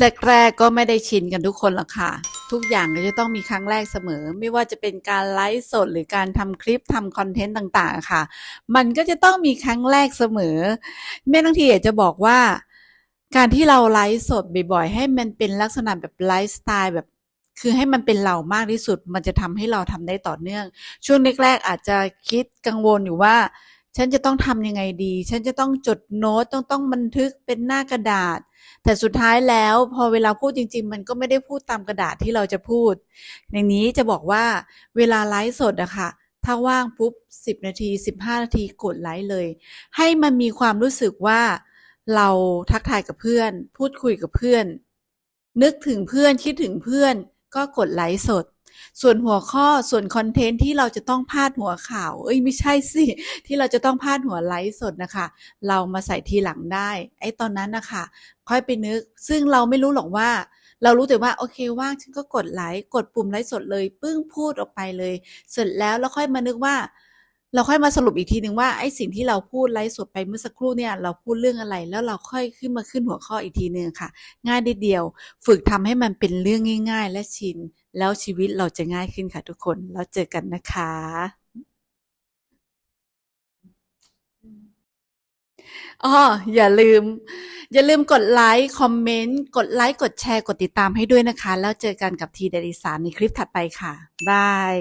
แรกๆก็ไม่ได้ชินกันทุกคนหรอกค่ะ ทุกอย่างก็จะต้องมีครั้งแรกเสมอ ไม่ว่าจะเป็นการไลฟ์สดหรือการทำคลิปทำคอนเทนต์ต่างๆค่ะ มันก็จะต้องมีครั้งแรกเสมอแม่ทั้งทีอยากจะบอกว่า การที่เราไลฟ์สดบ่อยๆ ให้มันเป็นลักษณะแบบไลฟ์สไตล์แบบคือให้มันเป็นเรามากที่สุด มันจะทำให้เราทำได้ต่อเนื่อง ช่วงแรกๆอาจจะคิดกังวลอยู่ว่า ฉันจะต้องทำยังไงดี ฉันจะต้องจดโน้ต ต้องต้องบันทึกเป็นหน้ากระดาษ แต่สุดท้ายแล้วพอเวลาพูดจริง ๆ มันก็ไม่ได้พูดตามกระดาษที่เราจะพูด อย่างนี้จะบอกว่าเวลาไลฟ์สดอะค่ะ ถ้าว่างปุ๊บ 10 นาที 15 นาทีกดไลฟ์เลย ให้มันมีความรู้สึกว่าเราทักทายกับเพื่อน พูดคุยกับเพื่อน นึกถึงเพื่อนคิดถึงเพื่อน ก็กดไลฟ์สด ส่วนหัวข้อส่วนคอนเทนต์ที่เราจะต้องพาดหัวข่าว เอ้ยไม่ใช่สิที่เราจะต้องพาดหัวไลฟ์สดนะคะ เรามาใส่ทีหลังได้ ไอ้ตอนนั้นนะคะค่อยไปนึก ซึ่งเราไม่รู้หรอกว่า เรารู้แต่ว่าโอเคว่างฉันก็กดไลค์กดปุ่มไลฟ์สดเลย ปึ้งพูดออกไปเลย เสร็จแล้วเราค่อยมานึกว่า เราค่อยมาสรุปอีกทีหนึ่งว่าไอ้สิ่งที่เราพูดไลฟ์สดไปเมื่อสักครู่เนี่ยเราพูดเรื่องอะไร แล้วเราค่อยขึ้นมาขึ้นหัวข้ออีกทีหนึ่งค่ะ ง่ายนิดเดียว ฝึกทำให้มันเป็นเรื่องง่าย ๆ และชิน แล้วชีวิตเราจะง่ายขึ้นค่ะทุกคน แล้วเจอกันนะคะอ้ออย่าลืม อย่าลืมกดไลค์คอมเมนต์กดไลค์กดแชร์กดติดตามให้ด้วยนะคะ แล้วเจอกันกับทีเดลิสานในคลิปถัดไปค่ะบาย